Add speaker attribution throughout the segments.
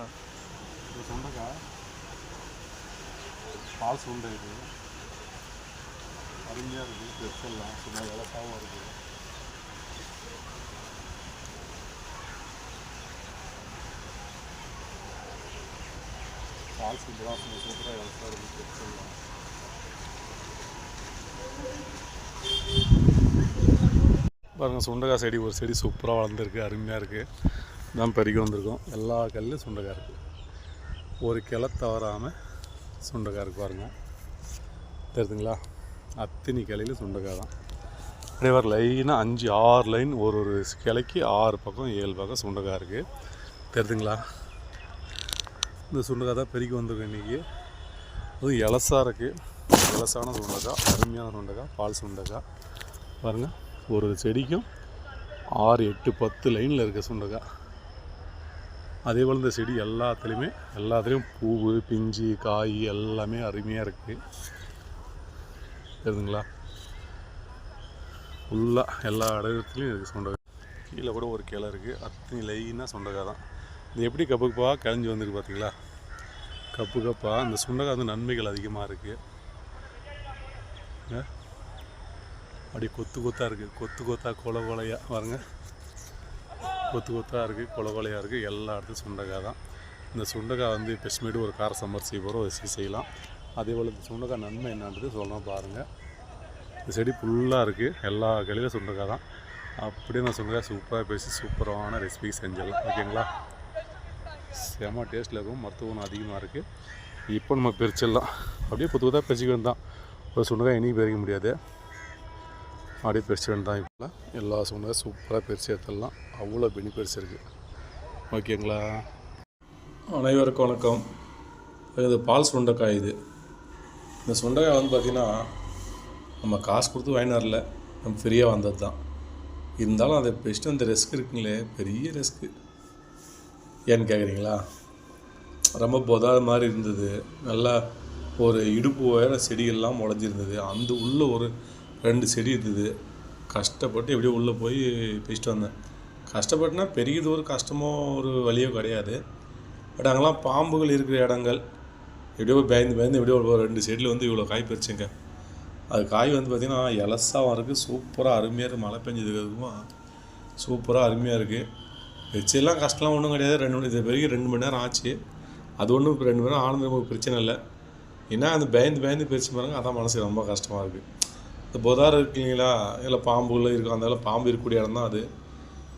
Speaker 1: இது சுண்டைக்காய் பால் சுண்டை இது. அருமையாக இருக்குது. பெருசெல்லாம் சும்மா இலக்காகவும் இருக்குது. பால் சுண்டெல்லாம் சும்மா சூப்பராக இலக்காக இருக்குது. பெருசெல்லாம் பாருங்கள் சுண்டைக்காய் செடி ஒரு செடி சூப்பராக வளர்ந்துருக்கு. அருமையாக இருக்குது தான் பெருகி வந்திருக்கோம். எல்லா கல்லும் சுண்டைக்காய் இருக்குது ஒரு கிளை தவறாமல் சுண்டைக்காய் இருக்கு பாருங்க. தெரியுதுங்களா? அத்தினி கிளையில சுண்டைக்காய் தான். அப்படியே வர லைனாக அஞ்சு ஆறு லைன் ஒரு ஒரு கிளைக்கு ஆறு பக்கம் ஏழு பக்கம் சுண்டைக்காய் இருக்குது தெரியுதுங்களா? இந்த சுண்டைக்காய் தான் பெருகி வந்திருக்கோம் இன்றைக்கி அதுவும் இலசாக இருக்குது இலசான சுண்டைக்காய் அருமையான சுண்டைக்காய் பால் சுண்டைக்காய். பாருங்கள் ஒரு செடிக்கும் ஆறு எட்டு பத்து லைனில் இருக்க சுண்டைக்காய். அதே போல் இந்த செடி எல்லாத்துலேயுமே எல்லாத்துலேயும் பூவு பிஞ்சு காய் எல்லாமே அருமையாக இருக்குது தெரியுதுங்களா ஃபுல்லாக எல்லா இடத்துலையும் இருக்குது சுண்டைக்காய். கீழே கூட ஒரு கிளை இருக்குது அத்தனை லைனாக சொண்டக்காய் தான். இது எப்படி கப்பு கப்பாக கிளஞ்சி வந்திருக்கு பார்த்தீங்களா கப்பு கப்பாக அந்த சுண்டக்காய் வந்து நன்மைகள் அதிகமாக இருக்குது அப்படியே கொத்து கொத்தாக இருக்குது கொத்து கொத்தா கொலை கொலையாக பாருங்க. கொத்து கொத்தாக இருக்குது கொலை கொலையாக இருக்குது எல்லா இடத்துலையும் சுண்டைக்காய் தான். இந்த சுண்டைக்காய் வந்து பெஸ்மேடு ஒரு கார சம்பர் செய்வோம் போகிறோம் செய்யலாம். அதே போல் இந்த சுண்டைக்காய் நன்மை என்னன்றது சொல்லணும் பாருங்கள் இந்த செடி ஃபுல்லாக இருக்குது எல்லா கிளையிலும் சுண்டைக்காய் தான். அப்படியே நான் சுண்டைக்காய் சூப்பராக பேசி சூப்பரான ரெசிபி செஞ்சிடலாம். ஓகேங்களா? செம டேஸ்ட்டில் இருக்கும் மருத்துவ அதிகமாக இருக்குது இப்போ நம்ம பிரிச்சிடலாம். அப்படியே புது புதாக பிரிச்சுக்க தான். ஒரு சுண்டைக்காய் இன்றைக்கி பிரிக்க முடியாது. அப்படியே பெருசு வேண்டாம் இப்போலாம். எல்லா சுண்டைக்காய் சூப்பராக பெருசு எடுத்துடலாம் அவ்வளோ பெனிஃபிட்ஸ் இருக்குது ஓகேங்களா?
Speaker 2: அனைவருக்கும் வணக்கம். இது பால் சுண்டைக்காய் இது. இந்த சுண்டைக்காய் வந்து பார்த்திங்கன்னா நம்ம காசு கொடுத்து வாங்கிட்டு வரல நம்ம ஃப்ரீயாக வந்தது தான். இருந்தாலும் அதை பெஸ்ட்டு அந்த ரிஸ்க் இருக்குங்களே. பெரிய ரிஸ்க்கு ஏன்னு கேட்குறீங்களா? ரொம்ப பொதாத மாதிரி இருந்தது. நல்லா ஒரு இடுப்பு உயர செடிகள்லாம் முளைஞ்சிருந்தது. அந்த உள்ளே ஒரு ரெண்டு செடி இருந்தது கஷ்டப்பட்டு எப்படியோ உள்ளே போய் பிடிச்சிட்டு வந்தேன். கஷ்டப்பட்டுனா பெரிய ஒரு கஷ்டமோ ஒரு வழியோ கிடையாது. பட் அங்கெல்லாம் பாம்புகள் இருக்கிற இடங்கள். எப்படியோ பயந்து பயந்து எப்படியோ ஒரு ரெண்டு செடியில் வந்து இவ்வளோ காய் பறிச்சுங்க. அது காய் வந்து பார்த்திங்கன்னா இலசாவும் இருக்குது சூப்பராக அருமையாக இருக்குது மழை பெஞ்சதுக்குமா சூப்பராக அருமையாக இருக்குது வச்செல்லாம் கஷ்டம்லாம் ஒன்றும் கிடையாது. ரெண்டு மணி இது வரைக்கும் ரெண்டு மணி நேரம் ஆச்சு. அது ஒன்றும் இப்போ ரெண்டு மணி நேரம் ஆனது நமக்கு பிரச்சனை இல்லை. ஏன்னா அந்த பயந்து பயந்து பிரிச்சு பாருங்க அதான் மனசுக்கு ரொம்ப கஷ்டமாக இருக்குது இந்த புதார் இருக்கு இல்லைங்களா? இல்லை பாம்புகள் இருக்கும். அந்த பாம்பு இருக்கக்கூடிய இடம் தான் அது.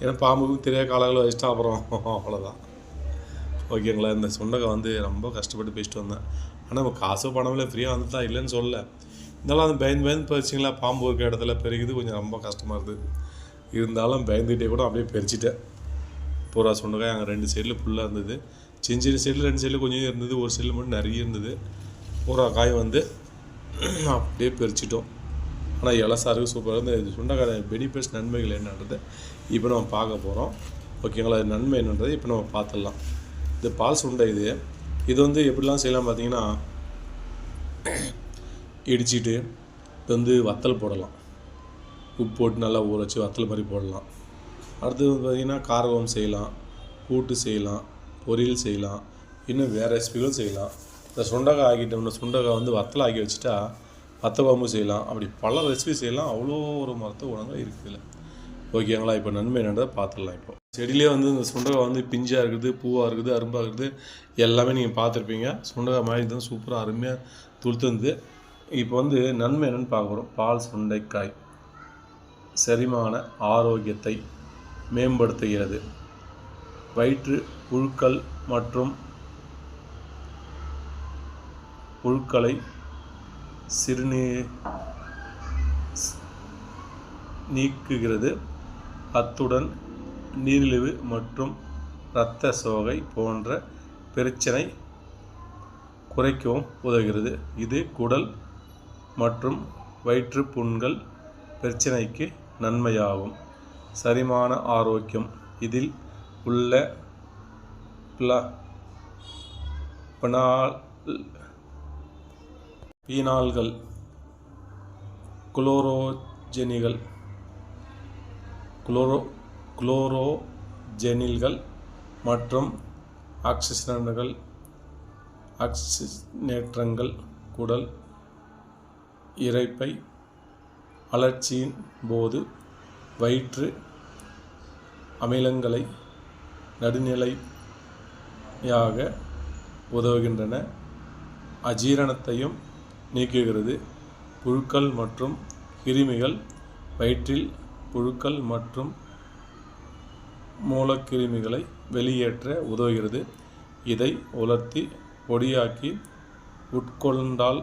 Speaker 2: ஏன்னா பாம்புக்கும் தெரியாத காலங்களில் வச்சுட்டா அப்புறம் அவ்வளோதான் ஓகேங்களா இந்த சுண்டகம் வந்து ரொம்ப கஷ்டப்பட்டு பேசிட்டு வந்தேன். ஆனால் நம்ம காசு பணமில்ல ஃப்ரீயாக வந்து தான் இல்லைன்னு சொல்லல. இருந்தாலும் அந்த பயந்து பயந்து பறிச்சிங்களா பாம்பு இருக்க இடத்துல பெருகுது. கொஞ்சம் ரொம்ப கஷ்டமாக இருக்குது இருந்தாலும் பயந்துகிட்டே கூட அப்படியே பறிச்சிட்டேன் பூரா சுண்டக்காய் அங்கே ரெண்டு சைடில் ஃபுல்லாக இருந்தது. சின்ன சின்ன சைடில் ரெண்டு சைடில் கொஞ்சம் இருந்தது. ஒரு சைடில் மட்டும் நிறைய இருந்தது. பூரா காய் வந்து அப்படியே பறிச்சிட்டோம் ஆனால் இலசாருக்கு சூப்பராக இருந்து இந்த சுண்டைக்காய் பெனிஃபிட்ஸ் நன்மைகள் என்னன்றது இப்போ நம்ம பார்க்க போகிறோம் ஓகேங்களா நன்மை என்னன்றது இப்போ நம்ம பார்த்துடலாம். இது பால் சுண்டை இது இது வந்து எப்படிலாம் செய்யலாம் பார்த்தீங்கன்னா இடிச்சிட்டு இது வந்து வத்தல் போடலாம். உப்பு போட்டு நல்லா ஊற வச்சு வத்தல் மாதிரி போடலாம். அடுத்தது வந்து பார்த்திங்கன்னா காரகம் செய்யலாம். கூட்டு செய்யலாம். பொரியல் செய்யலாம். இன்னும் வேறு ரெசிபிகளும் செய்யலாம். இந்த சுண்டக்காய் ஆக்கிட்டோம்னா சுண்டக்காய் வந்து வத்தல் ஆக்கி வச்சுட்டா வத்த பாம்பு செய்யலாம். அப்படி பல ரெசிபி செய்யலாம். அவ்வளோ ஒரு மருத்துவ குணங்கள் இருக்குதுல ஓகேங்களா இப்போ நன்மை என்னன்றதை பார்த்துடலாம் இப்போ. செடியிலே வந்து இந்த சுண்டக்காய் வந்து பிஞ்சாக இருக்குது பூவாக இருக்குது அரும்பாக இருக்குது எல்லாமே நீங்கள் பார்த்துருப்பீங்க. சுண்டக்காய் மாதிரி தான் சூப்பராக அருமையாக துளுத்துருந்து இப்போ வந்து நன்மை என்னென்னு பார்க்க போகிறோம் பால் சுண்டைக்காய். செரிமான ஆரோக்கியத்தை மேம்படுத்துகிறது. வயிற்று புழுக்கள் மற்றும் புழுக்களை சிறுநீர் நீக்குகிறது. அத்துடன் நீரிழிவு மற்றும் இரத்த சோகை போன்ற பிரச்சனை குறைக்கவும் உதவுகிறது. இது குடல் மற்றும் வயிற்று புண்கள் பிரச்சனைக்கு நன்மையாகும். சரிமான ஆரோக்கியம் இதில் உள்ள பிளா பினால் பீனால்கள் குளோரோஜெனிகள் குளோரோ குளோரோஜெனில்கள் மற்றும் ஆக்சிஜன்கள் ஆக்சிஜனேற்றங்கள் குடல் இறைப்பை அழற்சியின் போது வயிற்று அமிலங்களை நடுநிலையாக உதவுகின்றன. அஜீரணத்தையும் நீக்குகிறது. புழுக்கள் மற்றும் கிருமிகள். வயிற்றில் புழுக்கள் மற்றும் மூலக்கிருமிகளை வெளியேற்ற உதவுகிறது. இதை உலர்த்தி பொடியாக்கி உட்கொண்டால்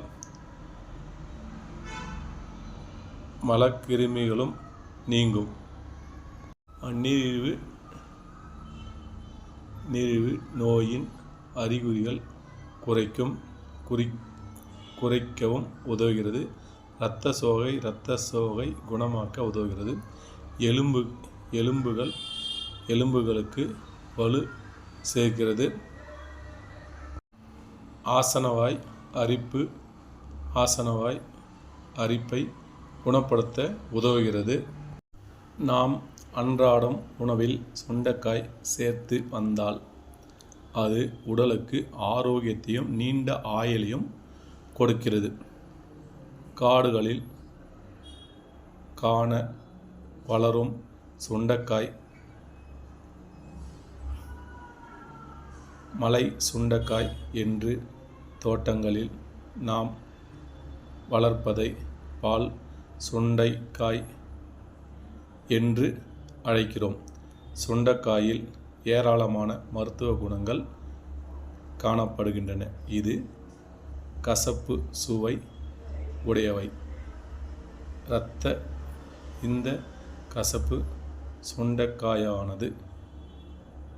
Speaker 2: மலக்கிருமிகளும் நீங்கும். அந்நீரிழிவு நீரிழிவு நோயின் அறிகுறிகள் குறைக்கும். குறி குறைக்கவும் உதவுகிறது. இரத்த சோகை இரத்த சோகை குணமாக்க உதவுகிறது. எலும்பு எலும்புகள் எலும்புகளுக்கு வலு சேர்க்கிறது. ஆசனவாய் அரிப்பு ஆசனவாய் அரிப்பை குணப்படுத்த உதவுகிறது. நாம் அன்றாடம் உணவில் சுண்டைக்காய் சேர்த்து வந்தால் அது உடலுக்கு ஆரோக்கியத்தையும் நீண்ட ஆயுளையும் கொடுக்கிறது. காடுகளில் காண வளரும் சுண்டைக்காய் மலை சுண்டக்காய் என்று தோட்டங்களில் நாம் வளர்ப்பதை பால் சுண்டைக்காய் என்று அழைக்கிறோம். சுண்டக்காயில் ஏராளமான மருத்துவ குணங்கள் காணப்படுகின்றன. இது கசப்பு சுவை உடையவை. இரத்த இந்த கசப்பு சுண்டைக்காயானது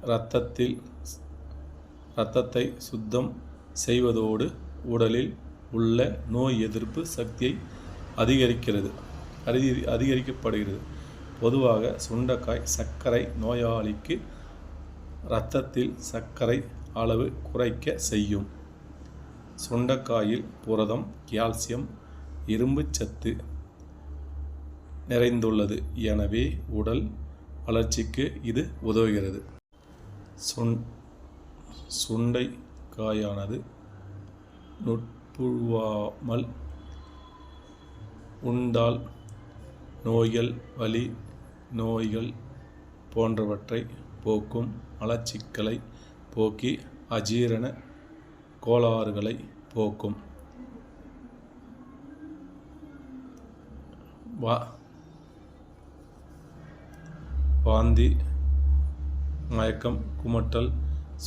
Speaker 2: இரத்தத்தில் இரத்தத்தை சுத்தம் செய்வதோடு உடலில் உள்ள நோய் எதிர்ப்பு சக்தியை அதிகரிக்கிறது. அதிக அதிகரிக்கப்படுகிறது. பொதுவாக சுண்டைக்காய் சர்க்கரை நோயாளிக்கு இரத்தத்தில் சர்க்கரை அளவு குறைக்க செய்யும். சுண்டைக்காயில் புரதம் கால்சியம் இரும்புச்சத்து நிறைந்துள்ளது. எனவே உடல் வளர்ச்சிக்கு இது உதவுகிறது. சுண் சுண்டைக்காயானது நுட்புழுவாமல் உண்டால் நோய்கள் வலி நோய்கள் போன்றவற்றை போக்கும் மலச்சிக்கலை போக்கி அஜீரண கோளாறுகளை போக்கும். வா. வாந்தி மயக்கம் குமட்டல்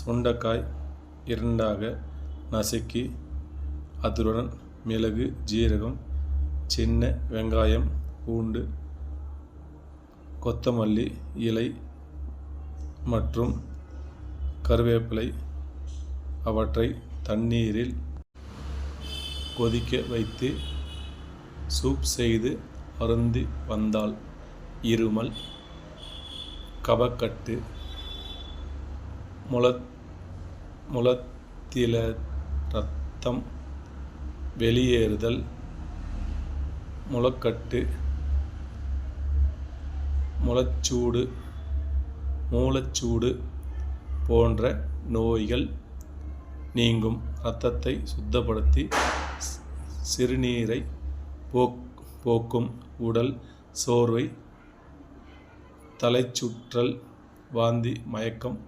Speaker 2: சுண்டக்காய் இரண்டாக நசுக்கி அதனுடன் மிளகு ஜீரகம் சின்ன வெங்காயம் பூண்டு கொத்தமல்லி இலை மற்றும் கருவேப்பிலை அவற்றை தண்ணீரில் கொதிக்க வைத்து சூப் செய்து அருந்தி வந்தால் இருமல் கபக்கட்டு முல முளத்தில ரத்தம் வெளியேறுதல் முளக்கட்டு முளச்சூடு மூலச்சூடு போன்ற நோய்கள் நீங்கும். இரத்தத்தை சுத்தப்படுத்தி சிறுநீரை போக் போக்கும். உடல் சோர்வை தலைச்சுற்றல் வாந்தி மயக்கம்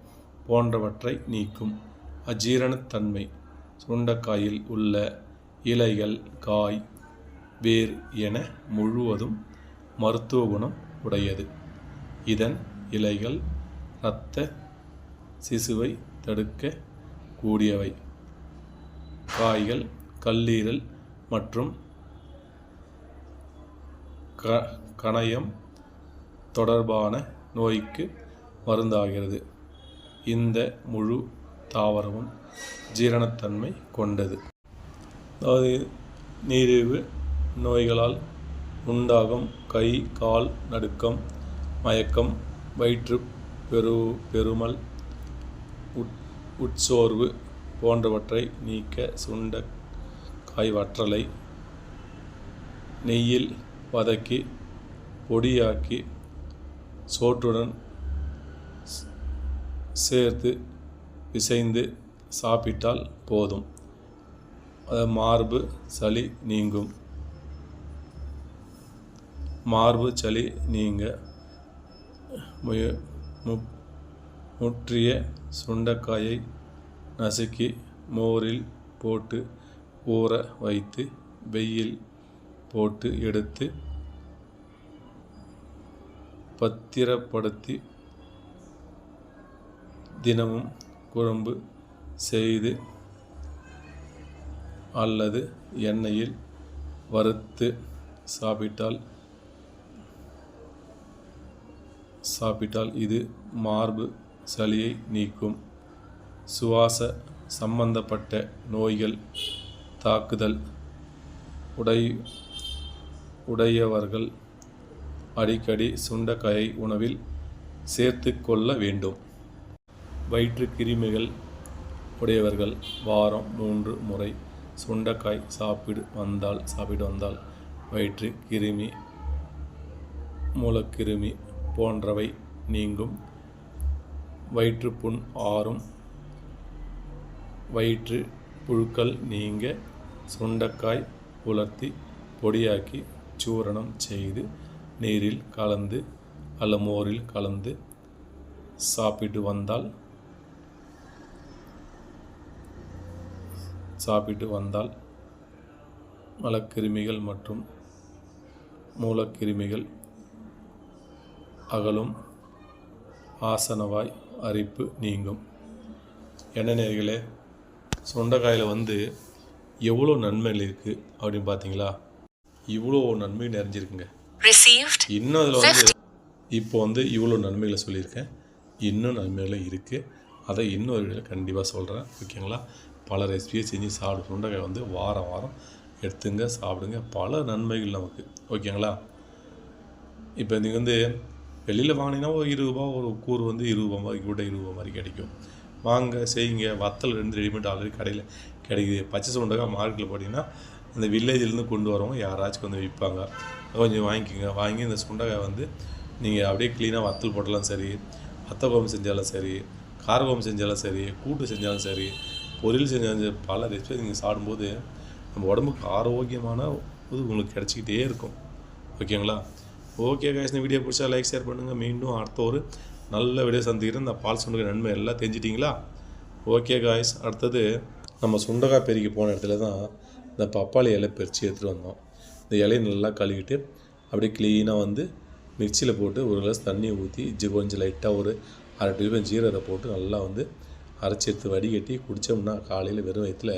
Speaker 2: போன்றவற்றை நீக்கும். அஜீரணத்தன்மை. சுண்டக்காயில் உள்ள இலைகள் காய் வேர் என முழுவதும் மருத்துவ குணம் உடையது. இதன் இலைகள் இரத்த சிசுவை தடுக்க கூடியவை. காய்கள் கல்லீரல் மற்றும் க கணையம் தொடர்பான நோய்க்கு மருந்தாகிறது. இந்த முழு தாவரமும் ஜீரணத்தன்மை கொண்டது. அதாவது நீரிழிவு நோய்களால் உண்டாகும் கை கால் நடுக்கம் மயக்கம் வயிற்று பெரு பெருமல் உட்சோர்வு போன்றவற்றை நீக்க சுண்ட காய் வற்றலை நெய்யில் வதக்கி பொடியாக்கி சோற்றுடன் சேர்த்து பிசைந்து சாப்பிட்டால் போதும். அது மார்பு சளி நீங்கும். மார்பு சளி நீங்க முய- மு- முற்றிய சுண்டைக்காயை நசுக்கி மோரில் போட்டு ஊற வைத்து வெயில் போட்டு எடுத்து பத்திரப்படுத்தி தினமும் குழம்பு செய்து அல்லது எண்ணெயில் வறுத்து சாப்பிட்டால் சாப்பிட்டால் இது மார்பு சளியை நீக்கும். சுவாச சம்பந்தப்பட்ட நோய்கள் தாக்குதல் உடை உடையவர்கள் அடிக்கடி சுண்டக்காயை உணவில் சேர்த்து கொள்ள வேண்டும். வயிற்று கிருமிகள் உடையவர்கள் வாரம் மூன்று முறை சுண்டக்காய் சாப்பிடு வந்தால் சாப்பிட்டு வந்தால் வயிற்று கிருமி மூலக்கிருமி போன்றவை நீங்கும். வயிற்றுப்புண் ஆறும். வயிற்று புழுக்கள் நீங்க சுண்டக்காய் உலர்த்தி பொடியாக்கி சூரணம் செய்து நீரில் கலந்து அல்ல மோரில் கலந்து சாப்பிட்டு வந்தால் சாப்பிட்டு வந்தால் மலக்கிருமிகள் மற்றும் மூலக்கிருமிகள் அகலும். ஆசனவாய் அரிப்பு நீங்கும். என்ன நேர்களே சுண்டைக்காயில் வந்து எவ்வளோ நன்மைகள் இருக்குது அப்படின்னு பார்த்தீங்களா? இவ்வளோ நன்மை நிறைஞ்சிருக்குங்க. இன்னும் அதில் வந்து இப்போ வந்து இவ்வளோ நன்மைகளை சொல்லியிருக்கேன். இன்னும் நன்மைகள் இருக்குது அதை இன்னொரு கண்டிப்பாக சொல்கிறேன் ஓகேங்களா? பல ரெசிபியை செஞ்சு சாப்பிடு சுண்டைக்காய் வந்து வாரம் வாரம் எடுத்துங்க சாப்பிடுங்க. பல நன்மைகள் நமக்கு. ஓகேங்களா? இப்போ நீங்கள் வந்து வெளியில் வாங்கினீங்கன்னா ஒரு இருபது ரூபா ஒரு கூறு வந்து இருபது ரூபா மாதிரி கூட இருபது ரூபா மாதிரி கிடைக்கும். வாங்க செய்யுங்க. வத்தல் ரெண்டு ரெடிமேட் ஆல்ரெடி கடையில் கிடைக்குது. பச்சை சுண்டக்காய் மார்க்கெட்டில் போட்டிங்கன்னா அந்த வில்லேஜ்லேருந்து கொண்டு வரவங்க யாராச்சும் வந்து விற்பாங்க. கொஞ்சம் வாங்கிக்கோங்க. வாங்கி இந்த சுண்டக்காய் வந்து நீங்கள் அப்படியே க்ளீனாக வத்தல் போட்டாலும் சரி வத்த குழம்பு செஞ்சாலும் சரி கார குழம்பு செஞ்சாலும் சரி கூட்டு செஞ்சாலும் சரி பொரியல் செஞ்சாலும் சரி பல ரெசிபி நீங்கள் சாப்பிடும்போது நம்ம உடம்புக்கு ஆரோக்கியமான இது உங்களுக்கு கிடச்சிக்கிட்டே இருக்கும். ஓகேங்களா? ஓகே guys இந்த வீடியோ பிடிச்சா லைக் ஷேர் பண்ணுங்கள் மீண்டும் அடுத்த ஒரு நல்ல வீடியோ சந்திக்கிறேன். இந்த பால் சுண்டக்காய் நன்மை எல்லாம் தெரிஞ்சிட்டிங்களா? ஓகே காய்ஸ் அடுத்தது நம்ம சுண்டக்காய் பெருக்கி போன இடத்துல தான் இந்த பப்பாளி இலை பறித்து எடுத்துகிட்டு வந்தோம். இந்த இலையை நல்லா கழுவிட்டு அப்படியே க்ளீனாக வந்து மிக்சியில் போட்டு ஒரு கிளாஸ் தண்ணியை ஊற்றி ஜி கொஞ்சம் லைட்டாக ஒரு அரை டீஸ்பூன் ஜீரகத்தை போட்டு நல்லா வந்து அரைச்சி எடுத்து வடிகட்டி குடித்தோம்னா காலையில் வெறும் வயிற்றுல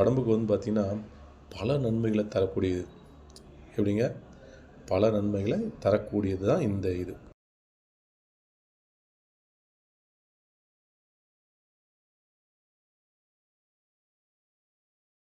Speaker 2: உடம்புக்கு வந்து பார்த்திங்கன்னா பல நன்மைகளை தரக்கூடியது. எப்படிங்க? பல நன்மைகளை தரக்கூடியது தான் இந்த இது.